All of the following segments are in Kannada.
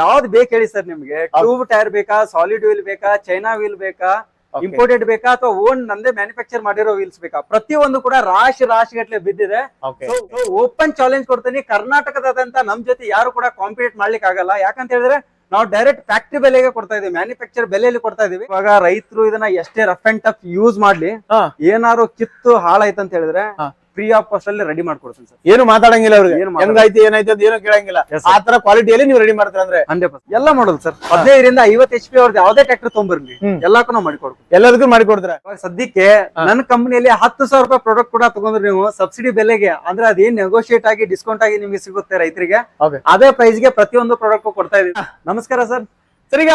ಯಾವ್ದು ಬೇಕು ಹೇಳಿ ಸರ್ ನಿಮ್ಗೆ? ಟ್ಯೂಬ್ ಟೈರ್ ಬೇಕಾ ಸಾಲಿಡ್ ವೀಲ್ ಬೇಕಾ ಚೈನಾ ವೀಲ್ ಬೇಕಾ ಇಂಪೋರ್ಟೆಡ್ ಬೇಕಾ ಅಥವಾ ಓನ್ ನಂದೇ ಮ್ಯಾನುಫ್ಯಾಕ್ಚರ್ ಮಾಡಿರೋ ವೀಲ್ಸ್ ಬೇಕಾ? ಪ್ರತಿಯೊಂದು ಕೂಡ ರಾಶಿ ರಾಶಿ ಗಟ್ಲೆ ಬಿದ್ದಿದೆ ಓಪನ್ ಚಾಲೆಂಜ್ ಕೊಡ್ತೀನಿ. ಕರ್ನಾಟಕದಾದಂತ ನಮ್ ಜೊತೆ ಯಾರು ಕೂಡ ಕಾಂಪಿಟೇಟ್ ಮಾಡ್ಲಿಕ್ಕೆ ಆಗಲ್ಲ ಯಾಕಂತ ಹೇಳಿದ್ರೆ ನಾವು ಡೈರೆಕ್ಟ್ ಫ್ಯಾಕ್ಟ್ರಿ ಬೆಲೆಗೆ ಕೊಡ್ತಾ ಇದೀವಿ ಮ್ಯಾನುಫ್ಯಾಕ್ಚರ್ ಬೆಲೆಯಲ್ಲಿ ಕೊಡ್ತಾ ಇದೀವಿ ಇವಾಗ ರೈತರು ಇದನ್ನ ಎಷ್ಟೇ ರಫ್ ಅಂಡ್ ಟಫ್ ಯೂಸ್ ಮಾಡ್ಲಿ. ಏನಾರು ಕಿತ್ತು ಹಾಳಾಯ್ತು ಅಂತ ಹೇಳಿದ್ರೆ. ಫ್ರೀ ಆಫ್ ಕಾಸ್ಟ್ ಅಲ್ಲಿ ರೆಡಿ ಮಾಡ್ಕೊಡ್ತೀನಿ ಸರ್. ಏನು ಮಾತಾಡಂಗಿಲ್ಲ ಅವ್ರಿಗೆ. ಹೆಂಗೈತಿ ಏನೈತೆ ಅಂತ ಏನು ಕೇಳಂಗಿಲ್ಲ. ಆ ತರ ಕ್ವಾಲಿಟಿಯಲ್ಲಿ ನೀವು ರೆಡಿ ಮಾಡ್ತೀರ ಅಂದ್ರೆ ಹಂಡ್ರೆಡ್ ಪರ್ಸೆಂಟ್ ಎಲ್ಲ ಮಾಡೋದು ಸರ್. ಹದಿನೈದರಿಂದ ಐವತ್ತು ಎಚ್ ಪಿ ಅವ್ರದ್ದು ಯಾವ್ದೇ ಟ್ರ್ಯಾಕ್ಟರ್ ತೊಗೊಂಡ್ಬರ್ಲಿ ಎಲ್ಲಕ್ಕೂ ಎಲ್ಲಾಕು ನಾವು ಮಾಡಿಕೊಡ್ತೀವಿ. ಎಲ್ಲದಕ್ಕೂ ಮಾಡಿಕೊಡ್ತೀರಾ? ಸದ್ಯಕ್ಕೆ ನನ್ನ ಕಂಪನಿಯಲ್ಲಿ ಹತ್ತು ಸಾವಿರ ರೂಪಾಯಿ ಪ್ರಾಡಕ್ಟ್ ಕೂಡ ತಗೊಂಡ್ರೆ ನೀವು ಸಬ್ಸಿಡಿ ಬೆಲೆಗೆ. ಅಂದ್ರೆ ಅದೇನ್ ನೆಗೋಶಿಯೇಟ್ ಆಗಿ ಡಿಸ್ಕೌಂಟ್ ಆಗಿ ನಿಮಗೆ ಸಿಗುತ್ತೆ ರೈತರಿಗೆ. ಅದೇ ಪ್ರೈಸ್ಗೆ ಪ್ರತಿಯೊಂದು ಪ್ರಾಡಕ್ಟ್ ಕೊಡ್ತಾ ಇದೀವಿ ನಮಸ್ಕಾರ ಸರ್. ಸರ್ ಈಗ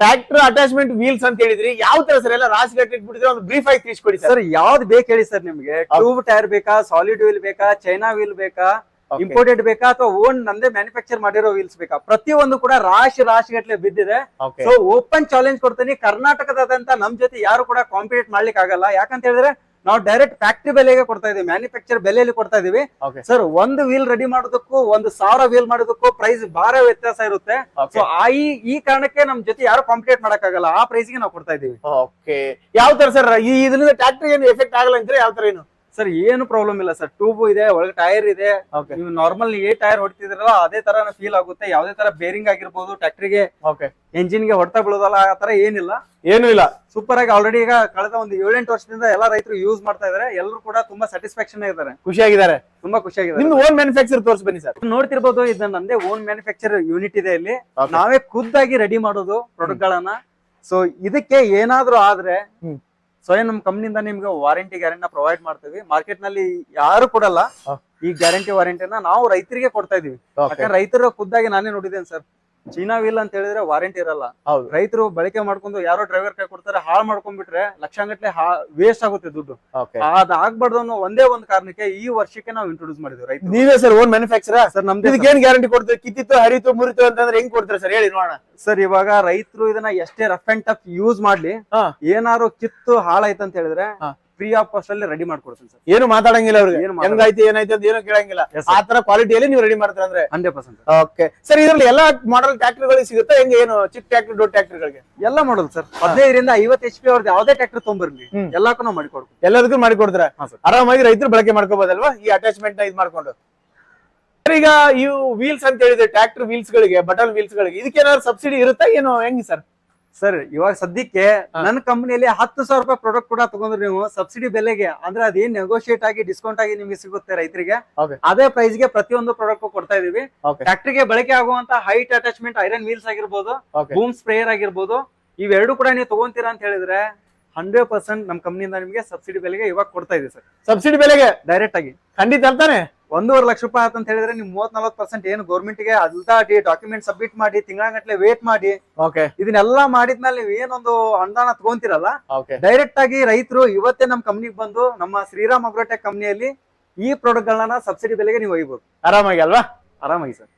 ಟ್ರ್ಯಾಕ್ಟರ್ ಅಟ್ಯಾಚ್ಮೆಂಟ್ ವೀಲ್ಸ್ ಅಂತ ಹೇಳಿದ್ರಿ ಯಾವ ತರ ಸರ್ ಎಲ್ಲ ರಾಶಿ ಗಟ್ಟಿ ಬಿಟ್ಟಿದ್ರೆ ಒಂದು ಬ್ರೀಫ್ ಆಗಿ ತಿಳಿಸ್ಕೊಡಿ ಸರ್. ಸರ್ ಯಾವ್ದು ಬೇಕು ಹೇಳಿ ಸರ್ ನಿಮ್ಗೆ? ಟ್ಯೂಬ್ ಟೈರ್ ಬೇಕಾ ಸಾಲಿಡ್ ವೀಲ್ ಬೇಕಾ ಚೈನಾ ವೀಲ್ ಬೇಕಾ. ಇಂಪೋರ್ಟೆಡ್ ಬೇಕಾ ಅಥವಾ ಓನ್ ನಂದೇ ಮ್ಯಾನುಫ್ಯಾಕ್ಚರ್ ಮಾಡಿರೋ ವೀಲ್ಸ್ ಬೇಕಾ? ಪ್ರತಿಯೊಂದು ಕೂಡ ರಾಶಿ ರಾಶಿ ಗಟ್ಲೆ ಬಿದ್ದಿದೆ ಸೊ ಓಪನ್ ಚಾಲೆಂಜ್ ಕೊಡ್ತೀನಿ. ಕರ್ನಾಟಕದಾದಂತ ನಮ್ ಜೊತೆ ಯಾರು ಕೂಡ ಕಾಂಪಿಟೇಟ್ ಮಾಡ್ಲಿಕ್ಕೆ ಆಗಲ್ಲ ಯಾಕಂತ ಹೇಳಿದ್ರೆ ನಾವು ಡೈರೆಕ್ಟ್ ಫ್ಯಾಕ್ಟ್ರಿ ಬೆಲೆಗೆ ಕೊಡ್ತಾ ಇದೀವಿ ಮ್ಯಾನುಫ್ಯಾಕ್ಚರ್ ಬೆಲೆಯಲ್ಲಿ ಕೊಡ್ತಾ ಇದೀವಿ ಸರ್ ಒಂದು ವೀಲ್ ರೆಡಿ ಮಾಡೋದಕ್ಕೂ ಒಂದು ಸಾವಿರ ವೀಲ್ ಮಾಡೋದಕ್ಕೂ ಪ್ರೈಸ್ ಬಾರ ವ್ಯತ್ಯಾಸ ಇರುತ್ತೆ. ಸೊ ಆ ಈ ಈ ಕಾರಣಕ್ಕೆ ನಮ್ ಜೊತೆ ಯಾರು ಕಾಂಪಿಟೇಟ್ ಮಾಡಕ್ಕಾಗಲ್ಲ. ಆ ಪ್ರೈಸ್ಗೆ ನಾವು ಕೊಡ್ತಾ ಇದೀವಿ ಓಕೆ ಯಾವ ತರ ಸರ್ ಈ ಇದರಿಂದ ಟ್ರಾಕ್ಟರ್ ಏನು ಎಫೆಕ್ಟ್ ಆಗಲ್ಲ ಅಂದ್ರೆ ಯಾವ ತರ ಏನು? ಸರ್ ಏನು ಪ್ರಾಬ್ಲಮ್ ಇಲ್ಲ ಸರ್ ಟ್ಯೂಬ್ ಇದೆ ಒಳಗೆ ಟೈರ್ ಇದೆ. ನೀವು ನಾರ್ಮಲ್ ಏ ಟೈರ್ ಹೊಡ್ತಿದ್ರಲ್ಲ ಅದೇ ತರ ಫೀಲ್ ಆಗುತ್ತೆ. ಯಾವ್ದೇ ತರ ಬೇರಿಂಗ್ ಆಗಿರ್ಬೋದು ಟ್ರ್ಯಾಕ್ಟ್ರಿಗೆ ಓಕೆ ಎಂಜಿನ್ಗೆ ಹೊಡ್ತಾ ಬೀಳೋದಲ್ಲ ಆ ತರ ಏನಿಲ್ಲ. ಏನು ಇಲ್ಲ. ಸೂಪರ್ ಆಗಿ ಆಲ್ರೆಡಿ ಈಗ ಕಳೆದ ಒಂದು ಏಳೆಂಟು ವರ್ಷದಿಂದ ಎಲ್ಲಾ ರೈತರು ಯೂಸ್ ಮಾಡ್ತಾ ಇದಾರೆ. ಎಲ್ಲರೂ ಕೂಡ ತುಂಬಾ ಸ್ಯಾಟಿಸ್ಫ್ಯಾಕ್ಷನ್ ಇದ್ದಾರೆ ಖುಷಿಯಾಗಿದ್ದಾರೆ. ತುಂಬಾ ಖುಷಿಯಾಗಿದೆ ನಿಮ್ದು ಓನ್ ಮ್ಯಾನುಫ್ಯಾಕ್ಚರ್ ತೋರ್ಸ್ ಬನ್ನಿ ಸರ್ ನೋಡ್ತಿರ್ಬೋದು ಇದು ನಂದೇ ಓನ್ ಮ್ಯಾನುಫ್ಯಾಕ್ಚರ್ ಯೂನಿಟ್ ಇದೆ ಇಲ್ಲಿ. ನಾವೇ ಖುದ್ದಾಗಿ ರೆಡಿ ಮಾಡೋದು ಪ್ರಾಡಕ್ಟ್ ಗಳನ್ನ. ಸೊ ಇದಕ್ಕೆ ಏನಾದ್ರೂ ಆದ್ರೆ. ಸ್ವಯಂ ನಮ್ಮ ಕಂಪ್ನಿಯಿಂದ ನಿಮ್ಗೆ ವಾರಂಟಿ ಗ್ಯಾರಂಟಿ ಪ್ರೊವೈಡ್ ಮಾಡ್ತೀವಿ. ಮಾರ್ಕೆಟ್ನಲ್ಲಿ ಯಾರು ಕೊಡಲ್ಲ. ಈ ಗ್ಯಾರಂಟಿ ವಾರಂಟಿನ ನಾವು ರೈತರಿಗೆ ಕೊಡ್ತಾ ಇದೀವಿ. ಯಾಕಂದ್ರೆ ರೈತರು ಖುದ್ದಾಗಿ ನಾನೇ ನೋಡಿದ್ದೇನೆ ಸರ್. ಚೀನಾ ವೀಲ್ ಅಂತ ಹೇಳಿದ್ರೆ ವಾರಂಟಿ ಇರಲ್ಲ. ಹೌದು. ರೈತರು ಬಳಕೆ ಮಾಡ್ಕೊಂಡು ಯಾರೋ ಡ್ರೈವರ್ ಕೈ ಕೊಡ್ತಾರೆ ಹಾಳು ಮಾಡ್ಕೊಂಡ್ಬಿಟ್ರೆ ಲಕ್ಷಾಂಗಟ್ಲೆ ವೇಸ್ಟ್ ಆಗುತ್ತೆ ದುಡ್ಡು. ಓಕೆ ಅದ್ ಆಗ್ಬಾರ್ದು ಅನ್ನೋ ಒಂದೇ ಒಂದು ಕಾರಣಕ್ಕೆ ಈ ವರ್ಷಕ್ಕೆ ನಾವು ಇಂಟ್ರೊಡ್ಯೂಸ್ ಮಾಡಿದ್ವಿ ರೈತ ನೀವೇ ಸರ್ ಓನ್ ಮ್ಯಾನುಫ್ಯಾಕ್ಚರ್ ಸರ್ ನಮ್ದು ಇದಕ್ಕೆ ಏನ್ ಗ್ಯಾರಂಟಿ ಕೊಡ್ತೀವಿ ಕಿತ್ತಿತ್ತು ಹರಿತು ಮುರಿತು ಅಂತಂದ್ರೆ ಹೆಂಗ್ ಕೊಡ್ತಾರೆ ಸರ್ ಹೇಳಿ ನೋಡೋಣ. ಸರ್ ಇವಾಗ ರೈತರು ಇದನ್ನ ಎಷ್ಟೇ ರಫ್ ಅಂಡ್ ಟಫ್ ಯೂಸ್ ಮಾಡ್ಲಿ. ಏನಾರು ಕಿತ್ತು ಹಾಳಾಯ್ತು ಅಂತ ಹೇಳಿದ್ರೆ. ಫ್ರೀ ಆಫ್ ಕಾಸ್ಟ್ ಅಲ್ಲಿ ರೆಡಿ ಮಾಡ್ಕೊಡ್ತೀನಿ ಸರ್. ಏನು ಮಾತಾಡಂಗಿಲ್ಲ ಅವ್ರಿಗೆ. ಏನು ಮಾತಾಡಲ್ಲ. ಏನಾಯ್ತು ಅಂತ ಏನು ಕೇಳಂಗಿಲ್ಲ. Yes, ಆ ತರ ಕ್ವಾಲಿಟಿಯಲ್ಲಿ ನೀವು ರೆಡಿ ಮಾಡ್ತೀರ ಅಂದ್ರೆ? ಹಂಡ್ರೆಡ್ ಪರ್ಸೆಂಟ್ ಓಕೆ ಸರ್ ಇದ್ರಲ್ಲಿ ಎಲ್ಲಾ ಮಾಡೆಲ್ ಟ್ರ್ಯಾಕ್ಟರ್ ಗಳಿಗೆ ಸಿಗುತ್ತೆ? ಹೆಂಗೆ ಏನು ಚಿಕ್ಕ ಟ್ರ್ಯಾಕ್ಟರ್ ದೊಡ್ಡ ಟ್ರಾಕ್ಟರ್ ಗಳಿಗೆ? ಎಲ್ಲ ಮಾಡೋದು ಸರ್. ಹದಿನೈದರಿಂದ ಐವತ್ತು ಎಚ್ ಪಿ ಅವ್ರದ್ದು ಯಾವ್ದೇ ಟ್ರ್ಯಾಕ್ಟರ್ ತೊಗೊಂಬರ್ಲಿ. ಹ್ಮ್. ಎಲ್ಲಾಕು ನಾವು ಮಾಡಿಕೊಡ್ತೀವಿ. ಎಲ್ಲದಕ್ಕೂ ಮಾಡಿ ಕೊಡ್ತೀರಾ ಹಾ, sir. ಆರಾಮಾಗಿ ರೈತರು ಬಳಕೆ ಮಾಡ್ಕೋಬಹುದಲ್ವಾ ಈ ಅಟ್ಯಾಚ್ಮೆಂಟ್ನ ಇದ್ ಮಾಡ್ಕೊಂಡು. ಸರ್ ಈಗ ಇವು ವೀಲ್ಸ್ ಅಂತ ಹೇಳಿದ್ರೆ ಟ್ರ್ಯಾಕ್ಟರ್ ವೀಲ್ಸ್ ಗಳಿಗೆ ಬಟನ್ ವೀಲ್ಸ್ ಗಳಿಗೆ ಇದಕ್ಕೆ ಏನಾದ್ರು ಸಬ್ಸಿಡಿ ಇರುತ್ತಾ? ಏನು ಹೆಂಗ್ ಸರ್? ಸರ್ ಇವಾಗ ಸದ್ಯಕ್ಕೆ. ನನ್ನ ಕಂಪನಿಯಲ್ಲಿ ಹತ್ತು ಸಾವಿರ ರೂಪಾಯಿ ಪ್ರಾಡಕ್ಟ್ ಕೂಡ ತಗೊಂಡ್ರೆ ನೀವು ಸಬ್ಸಿಡಿ ಬೆಲೆಗೆ. ಅಂದ್ರೆ ಅದೇನ್ ನೆಗೋಶಿಯೇಟ್ ಆಗಿ ಡಿಸ್ಕೌಂಟ್ ಆಗಿ ನಿಮಗೆ ಸಿಗುತ್ತೆ ರೈತರಿಗೆ. ಅದೇ ಪ್ರೈಸ್ಗೆ ಪ್ರತಿಯೊಂದು ಪ್ರಾಡಕ್ಟ್ ಕೊಡ್ತಾ ಇದೀವಿ. ಫ್ಯಾಕ್ಟ್ರಿಗೆ ಬಳಕೆ ಆಗುವಂತ ಹೈಟ್ ಅಟ್ಯಾಚ್ಮೆಂಟ್ ಐರನ್ ವೀಲ್ಸ್ ಆಗಿರ್ಬೋದು ಬೂಮ್ ಸ್ಪ್ರೇಯರ್ ಆಗಿರ್ಬೋದು ಇವೆರಡು ಕೂಡ ನೀವು ತಗೊಂತೀರಾ ಅಂತ ಹೇಳಿದ್ರೆ ಹಂಡ್ರೆಡ್ ಪರ್ಸೆಂಟ್ ನಮ್ಮ ಕಂಪ್ನಿಯಿಂದ ನಿಮಗೆ ಸಬ್ಸಿಡಿ ಬೆಲೆಗೆ ಇವಾಗ ಕೊಡ್ತಾ ಇದೆ ಸರ್. ಸಬ್ಸಿಡಿ ಬೆಲೆಗೆ? ಡೈರೆಕ್ಟ್ ಆಗಿ. ಖಂಡಿತ ಅಂತಾನೆ? ಒಂದೂವರೆ ಲಕ್ಷ ರೂಪಾಯಿ ಆತಂತ ಅಂತ ಹೇಳಿದ್ರೆ ನೀವು ಮೂವತ್ ನಲ್ವತ್ ಪರ್ಸೆಂಟ್ ಏನು ಗೌರ್ಮೆಂಟ್ಗೆ ಅಲ್ದಾಡಿ ಡಾಕ್ಯುಮೆಂಟ್ ಸಬ್ಮಿಟ್ ಮಾಡಿ ತಿಂಗಳಗಟ್ಲೆ ವೇಟ್ ಮಾಡಿ. ಓಕೆ ಇದನ್ನೆಲ್ಲ ಮಾಡಿದ್ಮೇಲೆ ನೀವು ಏನೊಂದು ಅನುದಾನ ತಗೊಂತಿರಲ್ಲ? ಡೈರೆಕ್ಟ್ ಆಗಿ ರೈತರು ಇವತ್ತೇ ನಮ್ ಕಂಪ್ನಿಗೆ ಬಂದು ನಮ್ಮ ಶ್ರೀರಾಮ್ ಅಗ್ರೋಟೆಕ್ ಕಂಪ್ನಿಯಲ್ಲಿ ಈ ಪ್ರಾಡಕ್ಟ್ ಗಳನ್ನ ಸಬ್ಸಿಡಿ ಬೆಲೆಗೆ ನೀವು ಒಯ್ಬೋದು. ಆರಾಮಾಗಿ ಅಲ್ವಾ? ಆರಾಮಾಗಿ ಸರ್.